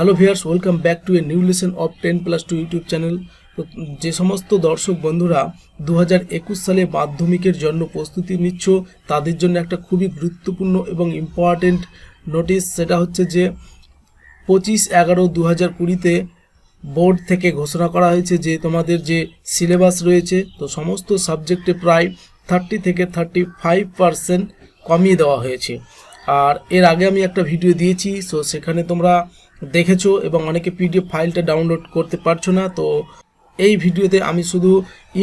Hello viewers welcome back to a new lesson of ten plus two YouTube channel যে সমস্ত দর্শক বন্ধুরা দু হাজার একুশ সালে মাধ্যমিকের জন্য প্রস্তুতি নিচ্ছ, তাদের জন্য একটা খুবই গুরুত্বপূর্ণ এবং ইম্পর্ট্যান্ট নোটিশ সেটা হচ্ছে যে পঁচিশ এগারো দু হাজার কুড়িতে বোর্ড থেকে ঘোষণা করা হয়েছে যে তোমাদের যে সিলেবাস রয়েছে, তো সমস্ত সাবজেক্টে প্রায় থার্টি থেকে থার্টি ফাইভ পারসেন্ট কমিয়ে দেওয়া হয়েছে। আর এর আগে আমি একটা ভিডিও দিয়েছি সো সেখানে তোমরা দেখেছ এবং অনেকে পিডিএফ ফাইলটা ডাউনলোড করতে পারছ না, তো এই ভিডিওতে আমি শুধু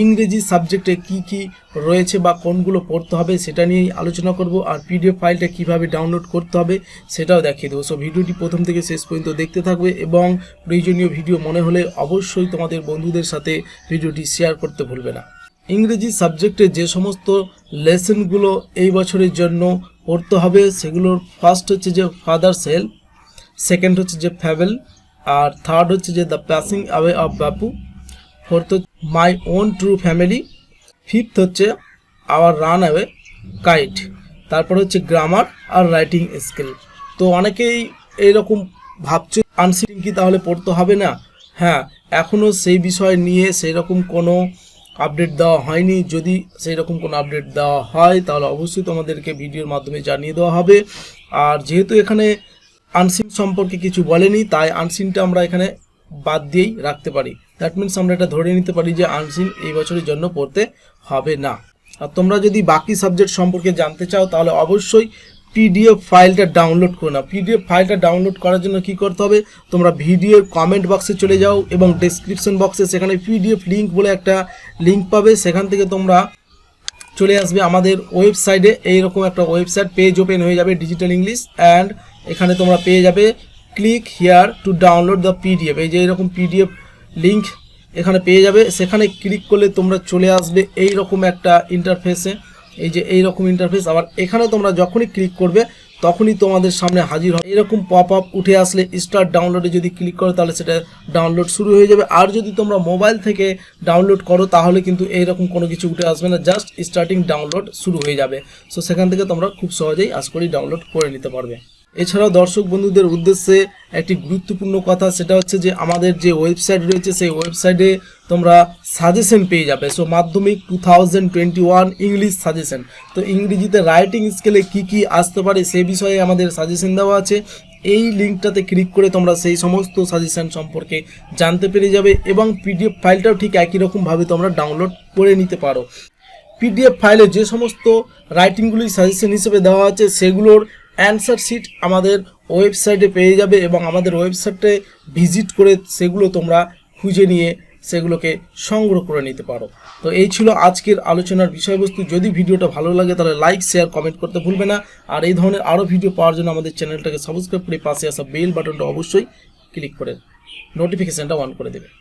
ইংরেজি সাবজেক্টে কি কি রয়েছে বা কোনগুলো পড়তে হবে সেটা নিয়েই আলোচনা করব আর পিডিএফ ফাইলটা কীভাবে ডাউনলোড করতে হবে সেটাও দেখিয়ে দেবো। সো ভিডিওটি প্রথম থেকে শেষ পর্যন্ত দেখতে থাকবে এবং প্রয়োজনীয় ভিডিও মনে হলে অবশ্যই তোমাদের বন্ধুদের সাথে ভিডিওটি শেয়ার করতে ভুলবে না। ইংরেজি সাবজেক্টে যে সমস্ত লেসনগুলো এই বছরের জন্য পড়তে হবে সেগুলোর ফার্স্ট হচ্ছে যে ফাদার সেল সেকেন্ড হচ্ছে যে ফ্যাবেল আর থার্ড হচ্ছে যে the passing away of Bapu fourth my own true family fifth হচ্ছে আওয়ার রান অ্যাওয়ে কাইট তারপর হচ্ছে গ্রামার আর রাইটিং স্কিল তো অনেকেই এইরকম ভাবছে আনসিটিং কি তাহলে পড়তে হবে না? হ্যাঁ এখনও সেই বিষয় নিয়ে সেই রকম কোনো আপডেট দেওয়া হয়নি। যদি সেই রকম কোনো আপডেট দেওয়া হয়, তাহলে অবশ্যই তোমাদেরকে ভিডিওর মাধ্যমে জানিয়ে দেওয়া হবে। আর যেহেতু এখানে আনসিন সম্পর্কে কিছু বলেনি, তাই আনসিনটা আমরা এখানে বাদ দিয়েই রাখতে পারি। দ্যাট মিনস আমরা এটা ধরে নিতে পারি যে আনসিন এই বছরের জন্য পড়তে হবে না। আর তোমরা যদি বাকি সাবজেক্ট সম্পর্কে জানতে চাও, তাহলে অবশ্যই পিডিএফ ফাইলটা ডাউনলোড করো না। পিডিএফ ফাইলটা ডাউনলোড করার জন্য কি করতে হবে? তোমরা ভিডিওর কমেন্ট বক্সে চলে যাও এবং ডেসক্রিপশন বক্সে সেখানে পিডিএফ লিঙ্ক বলে একটা লিঙ্ক পাবে। সেখান থেকে তোমরা চলে আসবে আমাদের ওয়েবসাইটে। এইরকম একটা ওয়েবসাইট পেজ ওপেন হয়ে যাবে ডিজিটাল ইংলিশ অ্যান্ড এখানে তোমরা পেয়ে যাবে click here to download the PDF এই যে এরকম পিডিএফ লিঙ্ক এখানে পেয়ে যাবে। সেখানে ক্লিক করলে তোমরা চলে আসবে এই রকম একটা ইন্টারফেসে এই যে এই রকম ইন্টারফেস আবার এখানে তোমরা যখনই ক্লিক করবে তখনই তোমাদের সামনে হাজির হয়। এরকম পপ আপ উঠে আসলে স্টার ডাউনলোডে যদি ক্লিক করো, তাহলে সেটা ডাউনলোড শুরু হয়ে যাবে। আর যদি তোমরা মোবাইল থেকে ডাউনলোড করো, তাহলে কিন্তু এইরকম কোনো কিছু উঠে আসবে না জাস্ট স্টার্টিং ডাউনলোড শুরু হয়ে যাবে। সো সেখান থেকে তোমরা খুব সহজেই আজ করি ডাউনলোড করে নিতে পারবে। এছাড়াও দর্শক বন্ধুদের উদ্দেশ্যে একটি গুরুত্বপূর্ণ কথা, সেটা হচ্ছে যে আমাদের যে ওয়েবসাইট রয়েছে, সেই ওয়েবসাইটে তোমরা সাজেশন পেয়ে যাবে। So Madhyamik two thousand twenty one English suggestion তো ইংরেজিতে রাইটিং স্কেলে কি কি আসতে পারে সে বিষয়ে আমাদের সাজেশন দেওয়া আছে। এই লিঙ্কটাতে ক্লিক করে তোমরা সেই সমস্ত সাজেশন সম্পর্কে জানতে পেরে যাবে এবং পিডিএফ ফাইলটাও ঠিক একই রকমভাবে তোমরা ডাউনলোড করে নিতে পারো। পিডিএফ ফাইলে যে সমস্ত রাইটিংগুলি সাজেশন হিসেবে দেওয়া আছে, সেগুলোর অ্যান্সার শিট আমাদের ওয়েবসাইটে পেয়ে যাবে এবং আমাদের ওয়েবসাইটে ভিজিট করে সেগুলো তোমরা খুঁজে নিয়ে সেগুলোকে সংগ্রহ করে নিতে পারো। তো এই ছিল আজকের আলোচনার বিষয়বস্তু। যদি ভিডিওটা ভালো লাগে তাহলে লাইক শেয়ার কমেন্ট করতে ভুলবে না। আর এই ধরনের আরও ভিডিও পাওয়ার জন্য আমাদের চ্যানেলটাকে সাবস্ক্রাইব করে পাশে আসা বেল বাটনটা অবশ্যই ক্লিক করে নোটিফিকেশানটা অন করে দেবে।